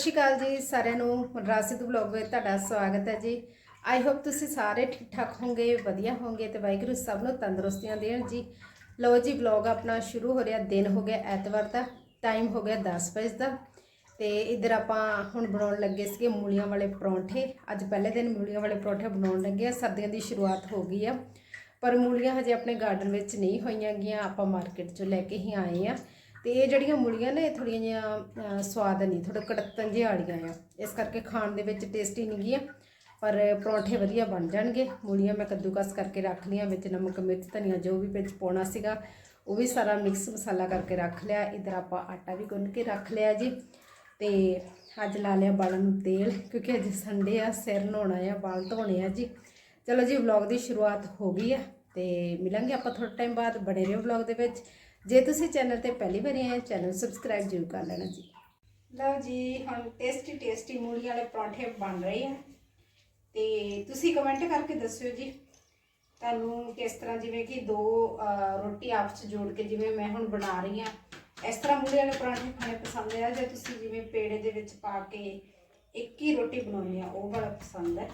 ਸ਼੍ਰੀ ਅਕਾਲ ਜੀ ਸਾਰਿਆਂ ਨੂੰ ਮਨਰਾਸਿਤ ਵਲੌਗ ਵਿੱਚ ਤੁਹਾਡਾ ਸਵਾਗਤ ਹੈ ਜੀ। ਆਈ ਹੋਪ ਤੁਸੀਂ ਸਾਰੇ ਠੀਕ ਠਾਕ ਹੋਵੋਗੇ, ਵਧੀਆ ਹੋਵੋਗੇ ਤੇ ਵਾਹਿਗੁਰੂ ਸਭ ਨੂੰ ਤੰਦਰੁਸਤੀਆਂ ਦੇਣ ਜੀ। ਲਓ ਜੀ, ਵਲੌਗ ਆਪਣਾ ਸ਼ੁਰੂ ਹੋ ਰਿਹਾ। ਦਿਨ ਹੋ ਗਿਆ ਐਤਵਾਰ ਦਾ ਟਾਈਮ ਹੋ ਗਿਆ 10 ਵਜੇ ਦਾ। ਤੇ ਇਧਰ ਆਪਾਂ ਹੁਣ ਬਣਾਉਣ ਲੱਗੇ ਸੀਗੇ ਮੂਲੀਆਂ ਵਾਲੇ ਪਰੌਂਠੇ। ਅੱਜ ਪਹਿਲੇ ਦਿਨ ਮੂਲੀਆਂ ਵਾਲੇ ਪਰੌਂਠੇ ਬਣਾਉਣ ਲੱਗੇ ਆ। ਸਰਦੀਆਂ ਦੀ ਸ਼ੁਰੂਆਤ ਹੋ ਗਈ ਆ। ਪਰ ਮੂਲੀਆਂ ਹਜੇ ਆਪਣੇ ਗਾਰਡਨ ਵਿੱਚ ਨਹੀਂ ਹੋਈਆਂ ਗੀਆਂ ਆਪਾਂ ਮਾਰਕੀਟ 'ਚੋਂ ਲੈ ਕੇ ਹੀ ਆਏ ਆ। ਤੇ ਇਹ ਜਿਹੜੀਆਂ ਮੂਲੀਆਂ ਨੇ, ਇਹ ਥੋੜੀਆਂ ਜਿਹੀਆਂ ਸਵਾਦ ਨਹੀਂ ਥੋੜਾ ਕੜਤਨ ਜਿਹਾ ਵਾਲੀਆਂ ਆ। ਇਸ ਕਰਕੇ ਖਾਣ ਦੇ ਵਿੱਚ ਟੇਸਟੀ ਨਹੀਂ ਗੀਆਂ, ਪਰ ਪਰੌਂਠੇ ਵਧੀਆ ਬਣ ਜਾਣਗੇ। ਮੂਲੀਆਂ ਮੈਂ ਕੱਦੂਕਸ ਕਰਕੇ ਰੱਖ ਲਈਆਂ, ਵਿੱਚ ਨਮਕ, ਮਿਰਚ, ਧਨੀਆ ਜੋ ਵੀ ਵਿੱਚ ਪਾਉਣਾ ਸੀਗਾ, ਉਹ ਵੀ ਸਾਰਾ ਮਿਕਸ ਮਸਾਲਾ ਕਰਕੇ ਰੱਖ ਲਿਆ। ਇਧਰ ਆਪਾਂ ਆਟਾ ਵੀ ਗੁੰਨ ਕੇ ਰੱਖ ਲਿਆ ਜੀ। ਤੇ ਅੱਜ ਲਾ ਲਿਆ ਬਾਲਾਂ ਨੂੰ ਤੇਲ, ਕਿਉਂਕਿ ਅੱਜ ਸੰਡੇ ਆ, ਸਿਰ ਨਹਾਉਣਾ ਆ, ਬਾਲ ਧੋਣੇ ਆ ਜੀ। ਚਲੋ ਜੀ ਵਲੌਗ ਦੀ ਸ਼ੁਰੂਆਤ ਹੋ ਗਈ ਆ, ਤੇ ਮਿਲਾਂਗੇ ਆਪਾਂ ਥੋੜਾ ਟਾਈਮ ਬਾਅਦ ਬਣੇ ਰਹੋ ਵਲੌਗ ਦੇ ਵਿੱਚ। ਜੇ ਤੁਸੀਂ ਚੈਨਲ ਤੇ ਪਹਿਲੀ ਵਾਰੀ ਆਏ ਚੈਨਲ ਸਬਸਕ੍ਰਾਈਬ ਜ਼ਰੂਰ ਕਰ ਲੈਣਾ ਜੀ। ਲਓ ਜੀ, ਹੁਣ ਟੇਸਟੀ ਟੇਸਟੀ ਮੂਲੀ ਵਾਲੇ ਪਰੌਂਠੇ ਬਣ ਰਹੇ ਆ। ਤੇ ਤੁਸੀਂ ਕਮੈਂਟ ਕਰਕੇ ਦੱਸਿਓ ਜੀ, ਤੁਹਾਨੂੰ ਕਿਸ ਤਰ੍ਹਾਂ ਜਿਵੇਂ ਕਿ ਦੋ ਰੋਟੀ ਆਪਸ 'ਚ ਜੋੜ ਕੇ ਜਿਵੇਂ ਮੈਂ ਹੁਣ ਬਣਾ ਰਹੀ ਆ, ਇਸ ਤਰ੍ਹਾਂ ਮੂਲੀ ਵਾਲੇ ਪਰਾਂਠੇ ਖਾਣੇ ਪਸੰਦ ਆ, ਜਾਂ ਤੁਸੀਂ ਜਿਵੇਂ ਪੇੜੇ ਦੇ ਵਿੱਚ ਪਾ ਕੇ ਇੱਕ ਹੀ ਰੋਟੀ ਬਣਾਉਣੀ ਆ, ਉਹ ਬੜਾ ਪਸੰਦ ਹੈ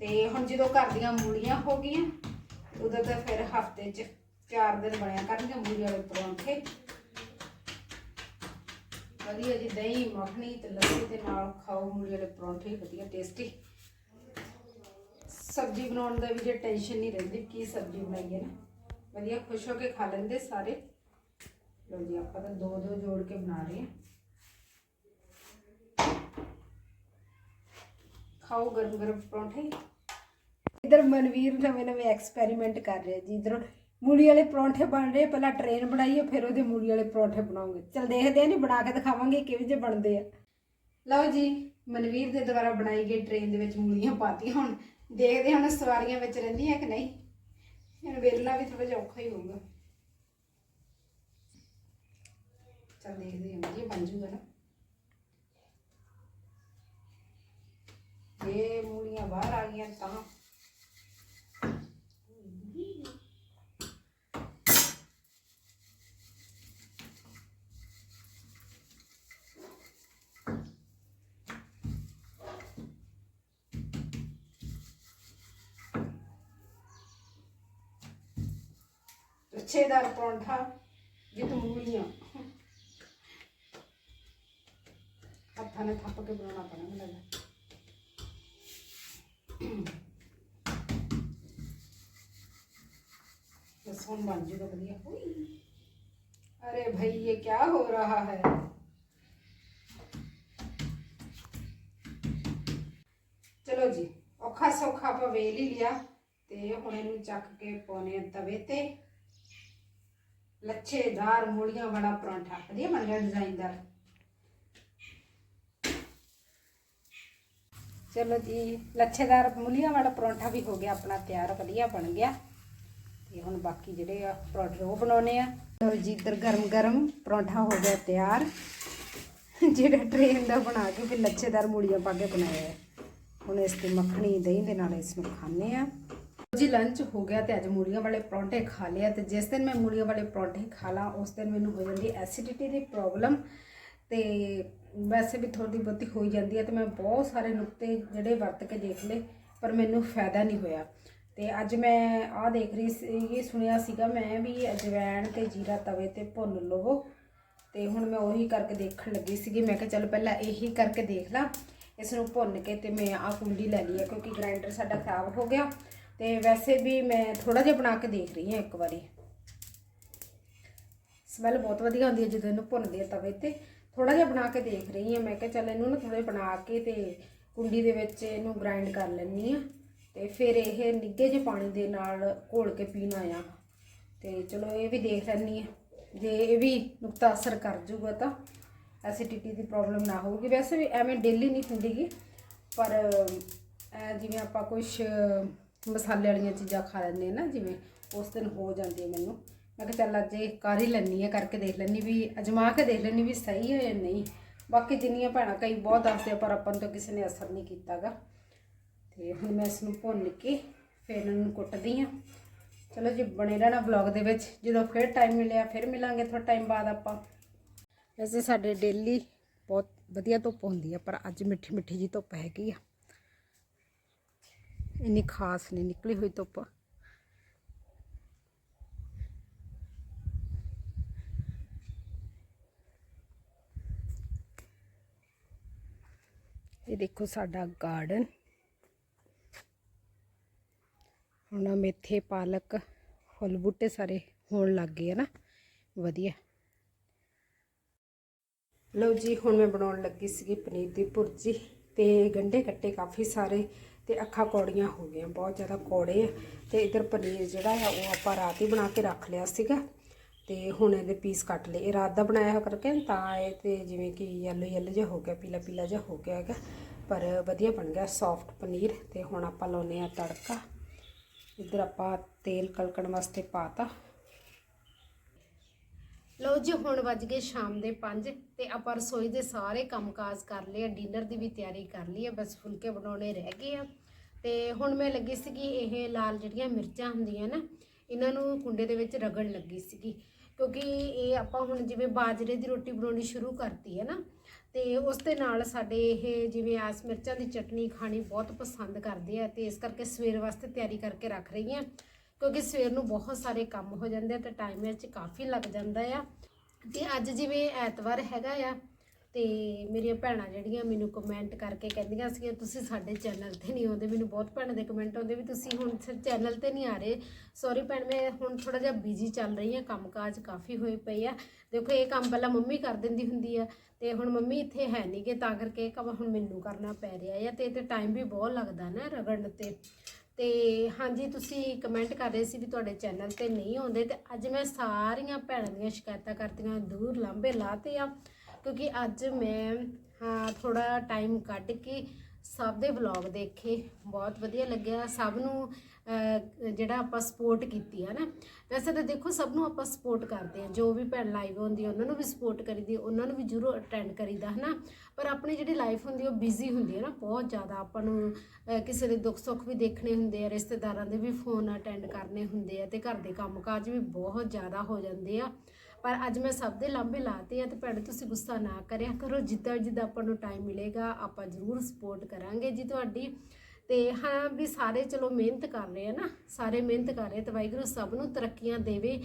ਤੇ ਹੁਣ ਜਦੋਂ ਘਰ ਦੀਆਂ ਮੂਲੀਆਂ ਹੋ ਗਈਆਂ, ਉਦੋਂ ਤਾਂ ਫਿਰ ਹਫ਼ਤੇ 'ਚ ਚਾਰ ਦਿਨ ਬਣਿਆ ਕਰਨਗੇ ਮੂਲੀ ਵਾਲੇ ਪਰੌਂਠੇ। ਵਧੀਆ ਜੀ, ਦਹੀਂ, ਮੱਖਣੀ ਤੇ ਲੱਸੀ ਦੇ ਨਾਲ ਖਾਓ ਮੂਲੀ ਵਾਲੇ ਪਰੌਂਠੇ, ਵਧੀਆ ਟੇਸਟੀ ਸਬਜ਼ੀ ਬਣਾਉਣ ਦਾ ਵੀ ਜੇ ਟੈਨਸ਼ਨ ਨਹੀਂ ਰਹਿੰਦੀ, ਕੀ ਸਬਜ਼ੀ ਬਣਾਈਏ ਨਾ। ਵਧੀਆ ਖੁਸ਼ ਹੋ ਕੇ ਖਾ ਲੈਂਦੇ ਸਾਰੇ। ਲੋ ਜੀ, ਆਪਾਂ ਤਾਂ ਦੋ ਦੋ ਜੋੜ ਕੇ ਬਣਾ ਰਹੇ ਹਾਂ। ਖਾਓ ਗਰਮ ਗਰਮ ਪਰੌਂਠੇ। ਇਧਰ ਮਨਵੀਰ ਨਵੇਂ ਨਵੇਂ ਐਕਸਪੈਰੀਮੈਂਟ ਕਰ ਰਿਹਾ ਜੀ, ਇਧਰ। ਮੂਲੀ ਵਾਲੇ ਪਰੌਂਠੇ ਬਣ ਰਹੇ, ਪਹਿਲਾਂ ਟ੍ਰੇਨ ਬਣਾਈਏ, ਫਿਰ ਉਹਦੇ ਮੂਲੀ ਵਾਲੇ ਪਰੌਂਠੇ ਬਣਾਉਂਗੇ। ਚਲ ਦੇਖਦੇ ਆ ਨਹੀਂ ਬਣਾ ਕੇ ਦਿਖਾਵਾਂਗੇ ਕਿਵੇਂ ਜੇ ਬਣਦੇ ਆ। ਲਓ ਜੀ, ਮਨਵੀਰ ਦੇ ਦੁਆਰਾ ਬਣਾਈ ਗਈ ਟ੍ਰੇਨ ਦੇ ਵਿੱਚ ਮੂਲੀਆਂ ਪਾਤੀਆਂ ਹੁਣ। ਦੇਖਦੇ ਹਾਂ ਸਵਾਰੀਆਂ ਵਿੱਚ ਰਹਿੰਦੀਆਂ ਕਿ ਨਹੀਂ। ਹੁਣ ਵੇਲਣਾ ਵੀ ਥੋੜਾ ਜਿਹਾ ਔਖਾ ਹੀ ਹੋਊਗਾ। ਚਲ ਦੇਖਦੇ ਹਾਂ ਜੀ ਬਣ ਜੂਗਾ ਨਾ। ਇਹ ਮੂਲੀਆਂ ਬਾਹਰ ਆ ਗਈਆਂ ਤਾਂ ਲੱਛੇਦਾਰ ਪਰੌਂਠਾ ਜਿਤ ਮੂਲੀਆਂ ਹੱਥਾਂ ਨੇ ਥੱਪ ਕੇ ਬਣਾਉਣਾ ਪੈਣਾ ਮੈਨੂੰ ਲੱਗਦਾ बस ਹੁਣ ਬਣ ਜੂਗਾ ਵਧੀਆ ਹੋਈ ਅਰੇ ਭਾਈ ਇਹ ਕੀ ਹੋ ਰਹਾ ਹੈ ਚਲੋ ਜੀ ਔਖਾ ਸੌਖਾ ਆਪਾਂ ਵੇਲ ਹੀ ਲਿਆ ਤੇ ਹੁਣ ਇਹਨੂੰ ਚੱਕ ਕੇ ਪਾਉਣੇ ਆ ਤਵੇ ਤੇ ਲੱਛੇਦਾਰ ਮੂਲੀਆਂ ਵਾਲਾ ਪਰੌਂਠਾ। ਵਧੀਆ ਬਣ ਗਿਆ ਡਿਜ਼ਾਈਨਦਾਰ ਚਲੋ ਜੀ ਲੱਛੇਦਾਰ ਮੂਲੀਆਂ ਵਾਲਾ ਪਰੌਂਠਾ ਵੀ ਹੋ ਗਿਆ ਆਪਣਾ ਤਿਆਰ, ਵਧੀਆ ਬਣ ਗਿਆ। ਤੇ ਹੁਣ ਬਾਕੀ ਜਿਹੜੇ ਆ ਪਰੌਂਠੇ ਉਹ ਬਣਾਉਣੇ ਆ। ਲਓ ਜੀ, ਇੱਧਰ ਗਰਮ ਗਰਮ ਪਰੌਂਠਾ ਹੋ ਗਿਆ ਤਿਆਰ। ਜਿਹੜਾ ਟ੍ਰੇਨ ਦਾ ਬਣਾ ਕੇ ਫਿਰ ਲੱਛੇਦਾਰ ਮੂਲੀਆਂ ਪਾ ਕੇ ਬਣਾਇਆ। ਹੁਣ ਇਸ ਤੇ ਮੱਖਣੀ, ਦਹੀਂ ਦੇ ਨਾਲ ਇਸ ਨੂੰ ਖਾਣੇ ਆ। ਜੀ ਲੰਚ ਹੋ ਗਿਆ ਤੇ ਅੱਜ ਮੂਲੀਆਂ ਵਾਲੇ ਪਰੌਂਠੇ ਖਾ ਲਿਆ ਤੇ ਜਿਸ ਦਿਨ ਮੈਂ ਮੂਲੀਆਂ ਵਾਲੇ ਪਰੌਂਠੇ ਖਾ ਲਾਂ, ਉਸ ਦਿਨ ਮੈਨੂੰ ਹੋ ਜਾਂਦੀ ਐਸਿਡਿਟੀ ਦੀ ਪ੍ਰੋਬਲਮ ਤੇ ਵੈਸੇ ਵੀ ਥੋੜੀ ਬਹੁਤੀ ਹੋਈ ਜਾਂਦੀ ਹੈ ਤੇ ਮੈਂ ਬਹੁਤ ਸਾਰੇ ਨੁਕਤੇ ਜਿਹੜੇ ਵਰਤ ਕੇ ਦੇਖ ਲਏ, ਪਰ ਮੈਨੂੰ ਫਾਇਦਾ ਨਹੀਂ ਹੋਇਆ। ਤੇ ਅੱਜ ਮੈਂ ਆਹ ਦੇਖ ਰਹੀ ਸੀ, ਇਹ ਸੁਣਿਆ ਸੀਗਾ ਮੈਂ ਵੀ ਅਜਵਾਇਣ ਤੇ ਜੀਰਾ ਤਵੇ ਤੇ ਭੁੰਨ ਲਵੋ। ਤੇ ਹੁਣ ਮੈਂ ਉਹੀ ਕਰਕੇ ਦੇਖਣ ਲੱਗੀ ਸੀਗੀ, ਮੈਂ ਕਿਹਾ ਚਲ ਪਹਿਲਾਂ ਇਹੀ ਕਰਕੇ ਦੇਖ ਲਾਂ, ਇਸ ਨੂੰ ਭੁੰਨ ਕੇ ਤੇ ਮੈਂ ਆਹ ਕੁੰਡੀ ਲੈ ਲਈ ਹੈ ਕਿਉਂਕਿ ਗ੍ਰਾਈਂਡਰ ਸਾਡਾ ਖਰਾਬ ਹੋ ਗਿਆ। ਤੇ ਵੈਸੇ ਵੀ ਮੈਂ ਥੋੜਾ ਜਿਹਾ ਬਣਾ ਕੇ ਦੇਖ ਰਹੀ ਹਾਂ ਇੱਕ ਵਾਰੀ। ਸਮੈਲ ਬਹੁਤ ਵਧੀਆ ਆਉਂਦੀ ਹੈ ਜਦੋਂ ਇਹਨੂੰ ਭੁੰਨਦੇ ਆ ਤਵੇ ਤੇ। ਥੋੜਾ ਜਿਹਾ ਬਣਾ ਕੇ ਦੇਖ ਰਹੀ ਹਾਂ ਮੈਂ ਕਿਹਾ ਚੱਲ ਇਹਨੂੰ ਨਾ ਥੋੜੇ ਬਣਾ ਕੇ ਤੇ ਕੁੰਡੀ ਦੇ ਵਿੱਚ ਇਹਨੂੰ ਗ੍ਰਾਈਂਡ ਕਰ ਲੈਣੀ ਆ ਤੇ ਫਿਰ ਇਹ ਨਿੱਘੇ ਜਿਹੇ ਪਾਣੀ ਦੇ ਨਾਲ ਘੋਲ ਕੇ ਪੀਣਾ ਆ ਤੇ ਚਲੋ ਇਹ ਵੀ ਦੇਖ ਲੈਣੀ ਆ ਜੇ ਇਹ ਵੀ ਨੁਕਤਾ ਅਸਰ ਕਰ ਜੂਗਾ ਤਾਂ ਐਸਿਡਿਟੀ ਦੀ ਪ੍ਰੋਬਲਮ ਨਾ ਹੋਊਗੀ। ਵੈਸੇ ਵੀ ਐਵੇਂ ਡੇਲੀ ਨਹੀਂ ਹੁੰਦੀਗੀ, ਪਰ ਜਿਵੇਂ ਆਪਾਂ ਕੁਝ ਮਸਾਲੇ ਵਾਲੀਆਂ ਚੀਜ਼ਾਂ ਖਾ ਲੈਂਦੇ ਹਾਂ ਨਾ, ਜਿਵੇਂ ਉਸ ਦਿਨ ਹੋ ਜਾਂਦੀ ਹੈ ਮੈਨੂੰ। ਮੈਂ ਕਿਹਾ ਚੱਲ ਅੱਜ ਇਹ ਕਰ ਹੀ ਲੈਣੀ ਹੈ ਕਰਕੇ ਦੇਖ ਲੈਣੀ ਵੀ ਅਜਮਾ ਕੇ ਦੇਖ ਲੈਣੀ ਵੀ ਸਹੀ ਹੈ ਜਾਂ ਨਹੀਂ। ਬਾਕੀ ਜਿੰਨੀਆਂ ਭੈਣਾਂ, ਕਈ ਬਹੁਤ ਦੱਸਦੇ ਆ, ਪਰ ਆਪਾਂ ਨੂੰ ਤਾਂ ਕਿਸੇ ਨੇ ਅਸਰ ਨਹੀਂ ਕੀਤਾਗਾ। ਤੇ ਹੁਣ ਮੈਂ ਇਸ ਨੂੰ ਭੁੰਨ ਕੇ ਫਿਰ ਇਹਨਾਂ ਨੂੰ ਕੁੱਟਦੀ ਆ। ਚਲੋ ਜੀ, ਬਣੇ ਰਹਿਣਾ ਵਲੌਗ ਦੇ ਵਿੱਚ। ਜਦੋਂ ਫਿਰ ਟਾਈਮ ਮਿਲਿਆ, ਫਿਰ ਮਿਲਾਂਗੇ ਥੋੜਾ ਟਾਈਮ ਬਾਅਦ ਆਪਾਂ। ਵੈਸੇ ਸਾਡੇ ਡੇਲੀ ਬਹੁਤ ਵਧੀਆ ਧੁੱਪ ਹੁੰਦੀ ਆ, ਪਰ ਅੱਜ ਮਿੱਠੀ ਮਿੱਠੀ ਜੀ ਧੁੱਪ ਹੈਗੀ ਆ। ਇੰਨੀ ਖਾਸ ਨਹੀਂ ਨਿਕਲੀ ਹੋਈ ਧੁੱਪ ਇਹ ਦੇਖੋ ਸਾਡਾ ਗਾਰਡਨ ਹੁਣ ਮੇਥੇ ਪਾਲਕ ਫੁੱਲ ਬੂਟੇ ਸਾਰੇ ਹੋਣ ਲੱਗ ਗਏ ਆ ਨਾ ਵਧੀਆ ਲਓ ਜੀ ਹੁਣ ਮੈਂ ਬਣਾਉਣ ਲੱਗੀ ਸੀਗੀ ਪਨੀਰ ਦੀ ਭੁਰਜੀ ਤੇ ਗੰਢੇ ਕੱਟੇ ਕਾਫੀ ਸਾਰੇ ਤੇ ਅੱਖਾਂ ਕੌੜੀਆਂ ਹੋ ਗਈਆਂ, ਬਹੁਤ ਜ਼ਿਆਦਾ ਕੌੜੇ ਆ। ਤੇ ਇਧਰ ਪਨੀਰ ਜਿਹੜਾ ਆ, ਉਹ ਆਪਾਂ ਰਾਤ ਹੀ ਬਣਾ ਕੇ ਰੱਖ ਲਿਆ ਸੀਗਾ। ਤੇ ਹੁਣ ਇਹਦੇ ਪੀਸ ਕੱਟ ਲਏ। ਇਹ ਰਾਤ ਦਾ ਬਣਾਇਆ ਹੋ ਕਰਕੇ ਤਾਂ ਇਹ ਤੇ ਜਿਵੇਂ ਕਿ ਯੈਲੋ ਯੈਲੋ ਜਿਹਾ ਹੋ ਗਿਆ, ਪੀਲਾ ਪੀਲਾ ਜਿਹਾ ਹੋ ਗਿਆ ਹੈਗਾ। ਪਰ ਵਧੀਆ ਬਣ ਗਿਆ ਸੌਫਟ ਪਨੀਰ। ਤੇ ਹੁਣ ਆਪਾਂ ਲਾਉਨੇ ਆ ਤੜਕਾ। ਇੱਧਰ ਆਪਾਂ ਤੇਲ ਕਲਕਣ ਵਾਸਤੇ ਪਾਤਾ। ਲਓ ਜੀ, ਹੁਣ ਵੱਜ ਗਏ ਸ਼ਾਮ ਦੇ 5 ਤੇ ਆਪਾਂ ਰਸੋਈ ਦੇ ਸਾਰੇ ਕੰਮਕਾਜ ਕਰ ਲਏ ਆ, ਡਿਨਰ ਦੀ ਵੀ ਤਿਆਰੀ ਕਰ ਲਈ ਆ, ਬਸ ਫੁਲਕੇ ਬਣਾਉਣੇ ਰਹਿ ਗਏ ਆ। ਤੇ ਹੁਣ ਮੈਂ ਲੱਗੀ ਸੀਗੀ ਇਹ ਲਾਲ ਜਿਹੜੀਆਂ ਮਿਰਚਾਂ ਹੁੰਦੀਆਂ ਨਾ, ਇਹਨਾਂ ਨੂੰ ਕੁੰਡੇ ਦੇ ਵਿੱਚ ਰਗੜਨ ਲੱਗੀ ਸੀਗੀ। ਕਿਉਂਕਿ ਇਹ ਆਪਾਂ ਹੁਣ ਜਿਵੇਂ ਬਾਜਰੇ ਦੀ ਰੋਟੀ ਬਣਾਉਣੀ ਸ਼ੁਰੂ ਕਰਤੀ ਹੈ ਨਾ, ਤੇ ਉਸ ਦੇ ਨਾਲ ਸਾਡੇ ਇਹ ਜਿਵੇਂ ਆਸ ਮਿਰਚਾਂ ਦੀ ਚਟਨੀ ਖਾਣੀ ਬਹੁਤ ਪਸੰਦ ਕਰਦੇ ਆ, ਤੇ ਇਸ ਕਰਕੇ ਸਵੇਰ ਵਾਸਤੇ ਤਿਆਰੀ ਕਰਕੇ ਰੱਖ ਰਹੀ ਹਾਂ। ਕਿਉਂਕਿ ਸਵੇਰ ਨੂੰ ਬਹੁਤ ਸਾਰੇ ਕੰਮ ਹੋ ਜਾਂਦੇ ਆ ਤੇ ਟਾਈਮ ਵਿੱਚ ਕਾਫੀ ਲੱਗ ਜਾਂਦਾ ਆ। ਤੇ ਅੱਜ ਜਿਵੇਂ ਐਤਵਾਰ ਹੈਗਾ ਆ ਤੇ ਮੇਰੀਆਂ ਭੈਣਾਂ ਜਿਹੜੀਆਂ ਮੈਨੂੰ ਕਮੈਂਟ ਕਰਕੇ ਕਹਿੰਦੀਆਂ ਸੀ ਤੁਸੀਂ ਸਾਡੇ ਚੈਨਲ ਤੇ ਨਹੀਂ ਆਉਂਦੇ, ਮੈਨੂੰ ਬਹੁਤ ਭੈਣਾਂ ਦੇ ਕਮੈਂਟ ਆਉਂਦੇ ਵੀ ਤੁਸੀਂ ਹੁਣ ਚੈਨਲ ਤੇ ਨਹੀਂ ਆ ਰਹੇ। ਸੌਰੀ ਭੈਣ, ਮੈਂ ਹੁਣ ਥੋੜਾ ਜਿਹਾ ਬਿਜ਼ੀ ਚੱਲ ਰਹੀ ਹਾਂ, ਕੰਮਕਾਜ ਕਾਫੀ ਹੋਏ ਪਏ ਆ। ਦੇਖੋ, ਇਹ ਕੰਮ ਪਹਿਲਾਂ ਮੰਮੀ ਕਰ ਦਿੰਦੀ ਹੁੰਦੀ ਆ ਤੇ ਹੁਣ ਮੰਮੀ ਇੱਥੇ ਹੈ ਨਹੀਂਗੇ ਤਾਂ ਕਰਕੇ ਇਹ ਕੰਮ ਹੁਣ ਮੈਨੂੰ ਕਰਨਾ ਪੈ ਰਿਹਾ ਆ ਤੇ ਤੇ ਟਾਈਮ ਵੀ ਬਹੁਤ ਲੱਗਦਾ ਨਾ ਰਗੜਨ ਤੇ। ਤੇ ਹਾਂਜੀ, ਤੁਸੀਂ ਕਮੈਂਟ ਕਰ ਰਹੇ ਸੀ ਵੀ ਤੁਹਾਡੇ ਚੈਨਲ ਤੇ ਨਹੀਂ ਆਉਂਦੇ ਤੇ ਅੱਜ ਮੈਂ ਸਾਰੀਆਂ ਭੈਣਾਂ ਦੀਆਂ ਸ਼ਿਕਾਇਤਾਂ ਕਰਤੀਆਂ, ਦੂਰ ਲਾਂਬੇ ਲਾਤੇ ਆ, ਕਿਉਂਕਿ ਅੱਜ ਮੈਂ, ਹਾਂ ਥੋੜਾ ਟਾਈਮ ਕੱਢ ਕੇ ਸਭ ਦੇ ਵਲੌਗ ਦੇਖੇ, ਬਹੁਤ ਵਧੀਆ ਲੱਗਿਆ, ਸਭ ਨੂੰ ਜਿਹੜਾ ਆਪਾਂ ਸਪੋਰਟ ਕੀਤੀ ਹੈ ਨਾ ਵੈਸੇ ਤਾਂ ਦੇਖੋ ਸਭ ਨੂੰ ਆਪਾਂ ਸਪੋਰਟ ਕਰਦੇ ਆ ਜੋ ਵੀ ਭੈਣ ਲਾਈਵ ਹੁੰਦੀ ਆ, ਉਹਨਾਂ ਨੂੰ ਵੀ ਸਪੋਰਟ ਕਰੀਦੀ ਉਹਨਾਂ ਨੂੰ ਵੀ ਜ਼ਰੂਰ ਅਟੈਂਡ ਕਰੀਦਾ ਹੈ ਨਾ ਪਰ ਆਪਣੀ ਜਿਹੜੀ ਲਾਈਫ ਹੁੰਦੀ ਉਹ ਬਿਜ਼ੀ ਹੁੰਦੀ ਹੈ ਨਾ ਬਹੁਤ ਜ਼ਿਆਦਾ ਆਪਾਂ ਨੂੰ ਕਿਸੇ ਦੇ ਦੁੱਖ ਸੁੱਖ ਵੀ ਦੇਖਣੇ ਹੁੰਦੇ ਆ ਰਿਸ਼ਤੇਦਾਰਾਂ ਦੇ ਵੀ ਫੋਨ ਅਟੈਂਡ ਕਰਨੇ ਹੁੰਦੇ ਆ ਤੇ ਘਰ ਦੇ ਕੰਮਕਾਜ ਵੀ ਬਹੁਤ ਜ਼ਿਆਦਾ ਹੋ ਜਾਂਦੇ ਆ। ਪਰ ਅੱਜ ਮੈਂ ਸਭ ਦੇ ਲਾਂਭੇ ਲਾਤੇ ਆ ਤੇ ਭੈਣ ਤੁਸੀਂ ਗੁੱਸਾ ਨਾ ਕਰਿਆ ਕਰੋ ਜਿੱਦਾਂ ਜਿੱਦਾਂ ਆਪਾਂ ਨੂੰ ਟਾਈਮ ਮਿਲੇਗਾ ਆਪਾਂ ਜ਼ਰੂਰ ਸਪੋਰਟ ਕਰਾਂਗੇ ਜੀ ਤੁਹਾਡੀ। ਤੇ ਹਾਂ ਵੀ ਸਾਰੇ ਚਲੋ ਮਿਹਨਤ ਕਰ ਰਹੇ ਆ ਨਾ, ਸਾਰੇ ਮਿਹਨਤ ਕਰ ਰਹੇ ਆ ਤੇ ਵਾਹਿਗੁਰੂ ਸਭ ਨੂੰ ਤਰੱਕੀਆਂ ਦੇਵੇ।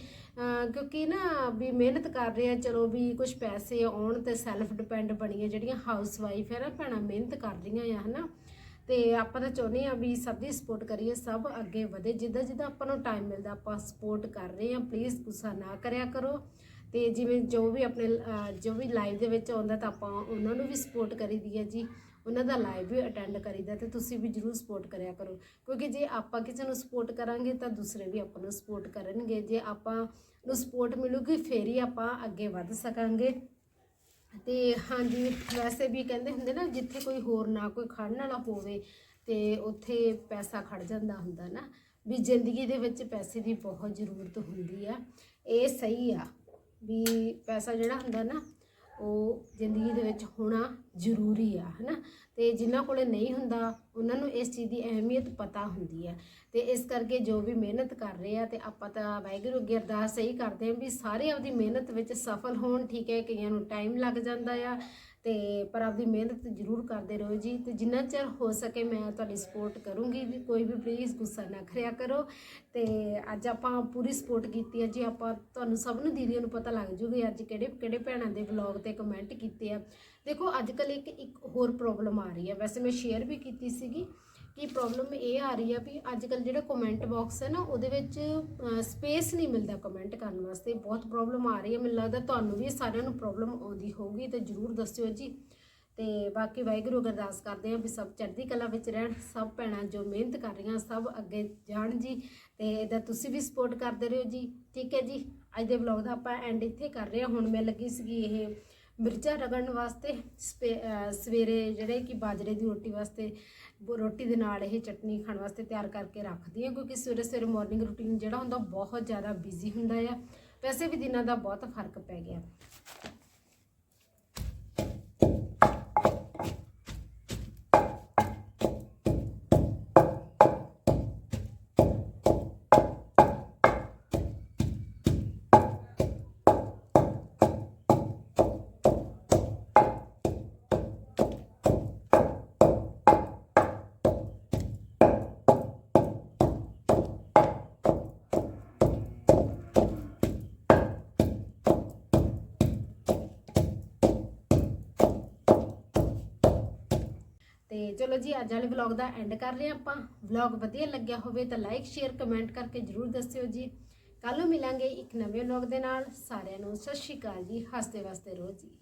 ਕਿਉਂਕਿ ਨਾ ਵੀ ਮਿਹਨਤ ਕਰ ਰਹੇ ਆ, ਚਲੋ ਵੀ ਕੁਝ ਪੈਸੇ ਆਉਣ ਤੇ ਸੈਲਫ ਡਿਪੈਂਡ ਬਣੀਏ, ਜਿਹੜੀਆਂ ਹਾਊਸ ਵਾਈਫ ਹੈ ਨਾ ਭੈਣਾਂ ਮਿਹਨਤ ਕਰ ਰਹੀਆਂ ਆ, ਹਨਾ। ਤੇ ਆਪਾਂ ਤਾਂ ਚਾਹੁੰਦੇ ਆ ਵੀ ਸਭ ਦੀ ਸਪੋਰਟ ਕਰੀਏ, ਸਭ ਅੱਗੇ ਵਧੇ। ਜਿੱਦਾਂ ਜਿੱਦਾਂ ਆਪਾਂ ਨੂੰ ਟਾਈਮ ਮਿਲਦਾ, ਆਪਾਂ ਸਪੋਰਟ ਕਰ ਰਹੇ ਆ ਪਲੀਜ਼ ਗੁੱਸਾ ਨਾ ਕਰਿਆ ਕਰੋ। ਤੇ ਜਿਵੇਂ ਜੋ ਵੀ ਆਪਣੇ ਜੋ ਵੀ ਲਾਈਵ ਦੇ ਵਿੱਚ ਆਉਂਦਾ ਤਾਂ ਆਪਾਂ ਉਹਨਾਂ ਨੂੰ ਵੀ ਸਪੋਰਟ ਕਰੀਦੀ ਹੈ ਜੀ। ਉਹਨਾਂ ਦਾ ਲਾਈਵ ਵੀ ਅਟੈਂਡ ਕਰੀਦਾ ਤੇ ਤੁਸੀਂ ਵੀ ਜਰੂਰ ਸਪੋਰਟ ਕਰਿਆ ਕਰੋ। ਕਿਉਂਕਿ ਜੇ ਆਪਾਂ ਕਿਸੇ ਨੂੰ ਸਪੋਰਟ ਕਰਾਂਗੇ ਤਾਂ ਦੂਸਰੇ ਵੀ ਆਪਾਂ ਨੂੰ ਸਪੋਰਟ ਕਰਨਗੇ। ਜੇ ਆਪਾਂ ਨੂੰ ਸਪੋਰਟ ਮਿਲੂਗੀ, ਫੇਰ ਹੀ ਆਪਾਂ ਅੱਗੇ ਵੱਧ ਸਕਾਂਗੇ। ਤੇ ਹਾਂਜੀ, ਵੈਸੇ ਵੀ ਕਹਿੰਦੇ ਹੁੰਦੇ ਨਾ, ਜਿੱਥੇ ਕੋਈ ਹੋਰ ਨਾ ਕੋਈ ਖੜਨ ਵਾਲਾ ਹੋਵੇ, ਤੇ ਉੱਥੇ ਪੈਸਾ ਖੜ ਜਾਂਦਾ ਹੁੰਦਾ ਨਾ। ਵੀ ਜ਼ਿੰਦਗੀ ਦੇ ਵਿੱਚ ਪੈਸੇ ਦੀ ਬਹੁਤ ਜ਼ਰੂਰਤ ਹੁੰਦੀ ਆ। ਇਹ ਸਹੀ ਆ ਵੀ ਪੈਸਾ ਜਿਹੜਾ ਹੁੰਦਾ ਨਾ ਉਹ ਜ਼ਿੰਦਗੀ ਦੇ ਵਿੱਚ ਹੋਣਾ ਜ਼ਰੂਰੀ ਆ, ਹਨਾ? ਤੇ ਜਿਨ੍ਹਾਂ ਕੋਲੇ ਨਹੀਂ ਹੁੰਦਾ, ਉਹਨਾਂ ਨੂੰ ਇਸ ਚੀਜ਼ ਦੀ ਅਹਿਮੀਅਤ ਪਤਾ ਹੁੰਦੀ ਆ। ਤੇ ਇਸ ਕਰਕੇ ਜੋ ਵੀ ਮਿਹਨਤ ਕਰ ਰਹੇ ਆ, ਤੇ ਆਪਾਂ ਤਾਂ ਵਾਹਿਗੁਰੂ ਅੱਗੇ ਅਰਦਾਸ ਸਹੀ ਕਰਦੇ ਆ ਵੀ ਸਾਰੇ ਆਪਦੀ ਮਿਹਨਤ ਵਿੱਚ ਸਫਲ ਹੋਣ, ਠੀਕ ਹੈ, ਕਈਆਂ ਨੂੰ ਟਾਈਮ ਲੱਗ ਜਾਂਦਾ ਆ ਤੇ ਪਰ ਆਪਦੀ ਮਿਹਨਤ ਜ਼ਰੂਰ ਕਰਦੇ ਰਹੋ ਜੀ ਤੇ ਜਿੰਨਾ ਚਿਰ ਹੋ ਸਕੇ ਮੈਂ ਤੁਹਾਡੀ ਸਪੋਰਟ ਕਰੂੰਗੀ ਜੀ। ਕੋਈ ਵੀ ਪਲੀਜ਼ ਗੁੱਸਾ ਨਾ ਕਰਿਆ ਕਰੋ ਤੇ ਅੱਜ ਆਪਾਂ ਪੂਰੀ ਸਪੋਰਟ ਕੀਤੀ ਹੈ ਜੀ। ਆਪਾਂ ਤੁਹਾਨੂੰ ਸਭ ਨੂੰ ਦੀਦੀਆਂ ਨੂੰ ਪਤਾ ਲੱਗ ਜੂਗੀ ਅੱਜ ਕਿਹੜੇ ਕਿਹੜੇ ਭੈਣਾਂ ਦੇ ਵਲੌਗ ਤੇ ਕਮੈਂਟ ਕੀਤੇ ਆ। ਦੇਖੋ, ਅੱਜ ਕੱਲ ਇੱਕ ਇੱਕ ਹੋਰ ਪ੍ਰੋਬਲਮ ਆ ਰਹੀ ਹੈ। ਵੈਸੇ ਮੈਂ ਸ਼ੇਅਰ ਵੀ ਕੀਤੀ ਸੀਗੀ ਕਿ ਪ੍ਰੋਬਲਮ ਇਹ ਆ ਰਹੀ ਆ ਵੀ ਅੱਜ ਕੱਲ ਜਿਹੜਾ ਕਮੈਂਟ ਬਾਕਸ ਹੈ ਨਾ, ਉਹਦੇ ਵਿੱਚ ਸਪੇਸ ਨਹੀਂ ਮਿਲਦਾ ਕਮੈਂਟ ਕਰਨ ਵਾਸਤੇ। ਬਹੁਤ ਪ੍ਰੋਬਲਮ ਆ ਰਹੀ ਹੈ ਮੈਨੂੰ ਲੱਗਦਾ ਤੁਹਾਨੂੰ ਵੀ ਸਾਰਿਆਂ ਨੂੰ ਪ੍ਰੋਬਲਮ ਆਉਂਦੀ ਹੋਊਗੀ ਤਾਂ ਜਰੂਰ ਦੱਸਿਓ ਜੀ। ਤੇ ਬਾਕੀ ਵਾਹਿਗੁਰੂ ਅਰਦਾਸ ਕਰਦੇ ਆ ਵੀ ਸਭ ਚੜ੍ਹਦੀ ਕਲਾ ਵਿੱਚ ਰਹਿਣ, ਸਭ ਭੈਣਾਂ ਜੋ ਮਿਹਨਤ ਕਰ ਰਹੀਆਂ, ਸਭ ਅੱਗੇ ਜਾਣ ਜੀ। ਤੇ ਇਹਦਾ ਤੁਸੀਂ ਵੀ ਸਪੋਰਟ ਕਰਦੇ ਰਹੋ ਜੀ। ਠੀਕ ਹੈ ਜੀ? ਅੱਜ ਦੇ ਵਲੌਗ ਦਾ ਆਪਾਂ ਐਂਡ ਇੱਥੇ ਕਰ ਰਹੇ ਹਾਂ। ਹੁਣ ਮੈਂ ਲੱਗੀ ਸੀਗੀ ਇਹ ਮਿਰਚਾਂ ਰਗੜਨ ਵਾਸਤੇ ਸਪੇ- ਸਵੇਰੇ ਜਿਹੜੇ ਕਿ ਬਾਜਰੇ ਦੀ ਰੋਟੀ ਵਾਸਤੇ ਰੋਟੀ ਦੇ ਨਾਲ ਇਹ ਚਟਨੀ ਖਾਣ ਵਾਸਤੇ ਤਿਆਰ ਕਰਕੇ ਰੱਖਦੀ ਹਾਂ, ਕਿਉਂਕਿ ਸਵੇਰੇ ਸਵੇਰੇ ਮਾਰਨਿੰਗ ਰੂਟੀਨ ਜਿਹੜਾ ਹੁੰਦਾ ਬਹੁਤ ਜ਼ਿਆਦਾ ਬਿਜ਼ੀ ਹੁੰਦਾ ਆ। ਵੈਸੇ ਵੀ ਦਿਨਾਂ ਦਾ ਬਹੁਤ ਫ਼ਰਕ ਪੈ ਗਿਆ। ਚਲੋ ਜੀ, ਅੱਜ ਵਾਲੇ ਵਲੌਗ ਦਾ ਐਂਡ ਕਰ ਰਹੇ ਹਾਂ ਆਪਾਂ। ਵਲੌਗ ਵਧੀਆ ਲੱਗਿਆ ਹੋਵੇ ਤਾਂ ਲਾਈਕ ਸ਼ੇਅਰ ਕਮੈਂਟ ਕਰਕੇ ਜਰੂਰ ਦੱਸਿਓ ਜੀ। ਕੱਲ ਨੂੰ ਮਿਲਾਂਗੇ ਇੱਕ ਨਵੇਂ ਵਲੌਗ ਦੇ ਨਾਲ। ਸਾਰਿਆਂ ਨੂੰ ਸਤਿ ਸ਼੍ਰੀ ਅਕਾਲ ਜੀ। ਹੱਸਦੇ ਵਸਦੇ ਰਹੋ ਜੀ।